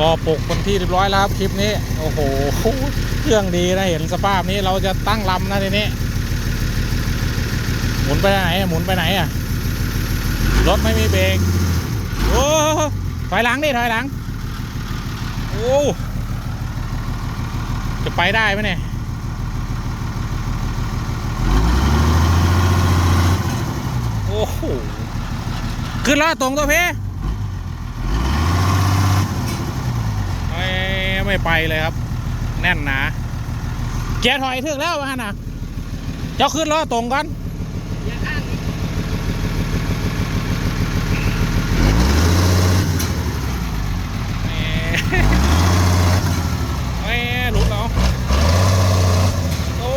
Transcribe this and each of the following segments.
ก็ปกคนที่เรียบร้อยแล้วครับคลิปนี้โอ้โหเครื่องดีนะเห็นสภาพนี้เราจะตั้งลำนะทีนี้ หมุนไปไหนอะหมุนไปไหนอะรถไม่มีเบรกโอ้ถอยหลังดิถอยหลังโอ้จะไปได้ไหมเนี่ยโอ้โหขึ้นแล้วตรงตัวเพไม่ ไม่ไปเลยครับ แน่นหนาแกถอยถึงแล้วฮะนะเจ้าขึ้นล้อตรงก่อน แหมแหมหลุดแล้วโอ้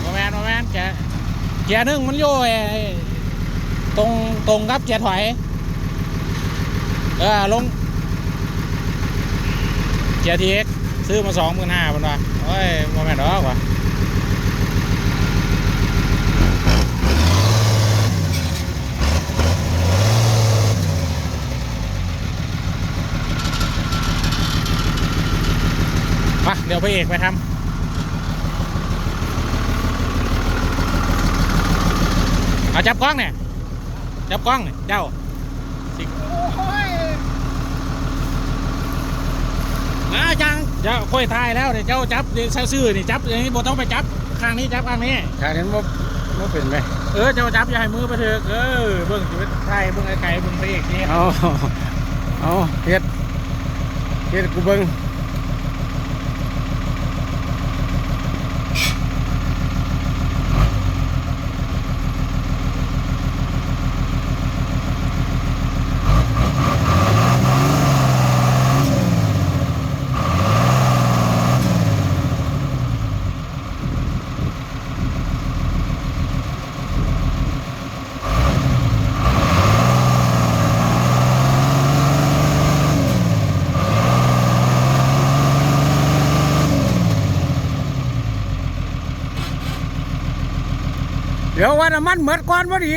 โมแมนโมแมนแก แกหนึ่งมันโย่ไอ้ตรงตรงครับแกถอย เออลงเจียทีเอ็กซื้อมาสองหมื่นห้าพันวะโอ้ยโมแม่นดอกว่ะมาเดี๋ยวพระเอกไปทำ เอาจับกล้องเนี่ยจับกล้องเนี่ยเจ้ามาจังเจ้าค่อยทายแล้วเดี๋ยวเจ้าจับเดี๋ยวเจ้าซื้อนี่จับอย่างนี้บ่ต้องไปจับข้างนี้จับข้างนี้ทางนั้นว่าว่าเป็นไหมเออเจ้าจับอย่าให้มือไปเถอะเออเบิ่งชีวิตไทยเบิ่งไกลๆเบิ่งพระเอกนี่เอาเอาเฮ็ดเฮ็ดกูเบิ่ง ดี๋ยวว่าน้ำมันเหมือนก้อนพอดี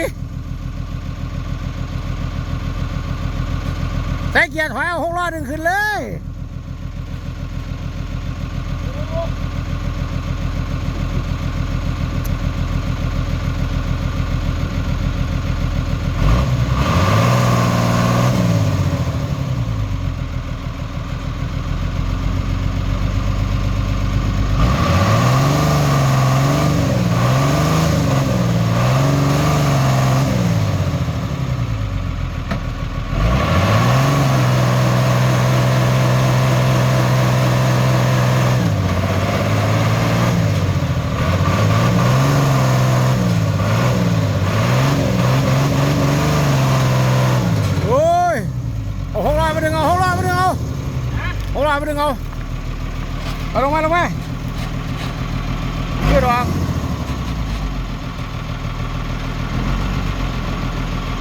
ใส่เกียร์ถอยเอาหกล้อหนึ่งขึ้นเลยโอ้ยเอาหกล้อมาดึงเอาหกล้อมาดึงเอาหกล้อ มาดึงเอาเอาลงมาลงมายืดออก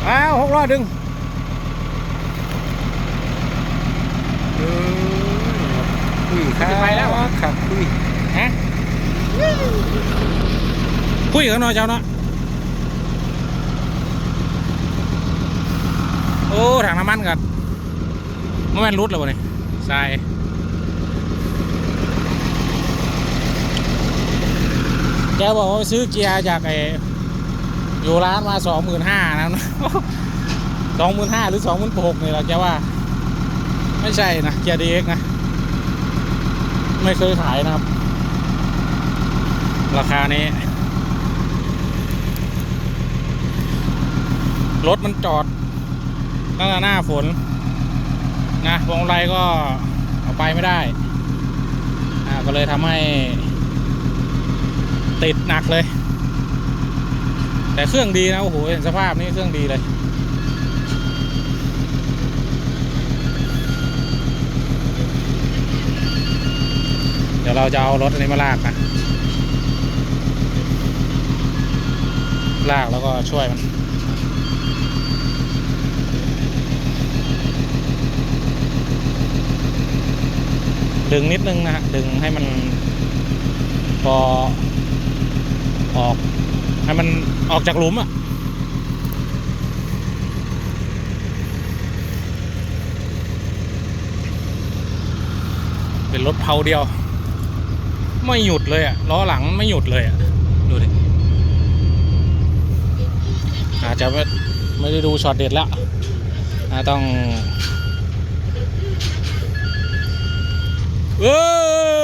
เอาหกล้อดึงเออคุยครับไปแล้วเหรอครับคุยฮะคุยกันหน่อยเจ้าเนาะโอ้ถังน้ำมันกันมันแม่นรุดแล้ววะเนี่ยทราย แกบอกว่าซื้อเกียร์จากไออยู่ร้านมาสองหมื่นห้านะสองหมื่นห้าหรือสองหมื่นหกเนี่แหละแกว่า ไม่ใช่นะเกียร์ดีเอ็กนะ ไม่เคยขายนะครับ ราคานี้ รถมันจอดตั้งแต่หน้าฝน นะวงไรก็เอาไปไม่ได้อ่าก็เลยทำให้ ติดหนักเลย แต่เครื่องดีนะ โอ้โห เห็นสภาพนี่เครื่องดีเลย เดี๋ยวเราจะเอารถอันนี้มาลากนะ ลากแล้วก็ช่วยมันดึงนิดนึงนะะดึงให้มันพอ ออกให้มันออกจากหลุมอะเป็นรถเพาเดียว ไม่หยุดเลยอะล้อหลังไม่หยุดเลยอะดูดิอาจจะไม่ไม่ได้ดูช็อตเด็ดแล้วต้องเอ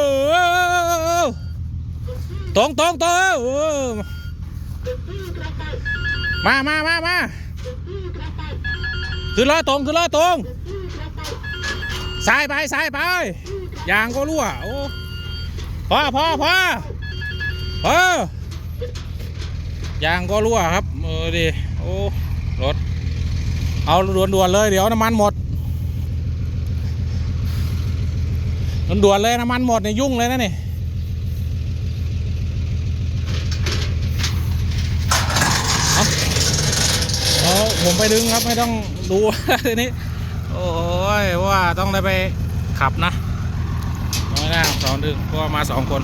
อ ตรงตรงตรงมามามามาขึ้นล้อตรงขึ้นล้อตรงสายไปสายไปยางก็รั่วโอ้พอพอพอพอยางก็รั่วครับเออดีโอ้รถเอาด่วนๆเลยเดี๋ยวน้ำมันหมดด่วนๆเลยน้ำมันหมดเนี่ยยุ่งเลยนะนี่เอาเอา ผมไปดึงครับไม่ต้องดูทีนี้ โอ้ยว่าต้องได้ไปขับนะไม่ได้สองดึงก็มาสองคน